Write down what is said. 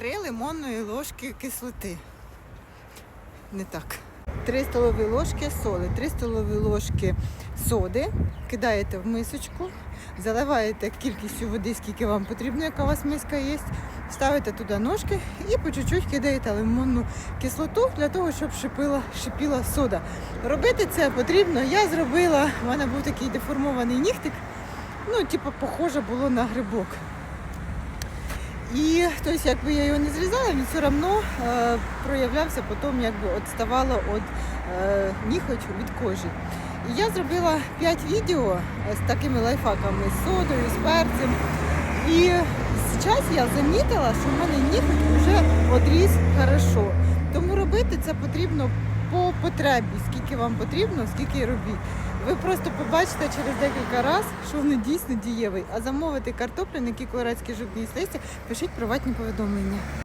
3 лимонної ложки кислоти. Не так. 3 столові ложки соли, 3 столові ложки соди кидаєте в мисочку, заливаєте кількістю води, скільки вам потрібно, яка у вас миска є. Ставите туди ножки і по чуть-чуть кидаєте лимонну кислоту для того, щоб шипіла, шипіла сода. Робити це потрібно. Я зробила, у мене був такий деформований нігтик, ну, типу, похоже було на грибок. І тобто, якби я його не зрізала, він все одно е, проявлявся потім, якби відставало від е, ніготь від кожі. І я зробила 5 відео е, з такими лайфхаками, з содою, з перцем. І зараз я замітила, що в мене ніготь вже одріс хорошо. Тому робити це потрібно по потребі, скільки вам потрібно, скільки робіть. Ви просто побачите через декілька разів, що вони дійсно дієвий. А замовити картоплю, на якій корецькі жовтні листя, пишіть приватні повідомлення.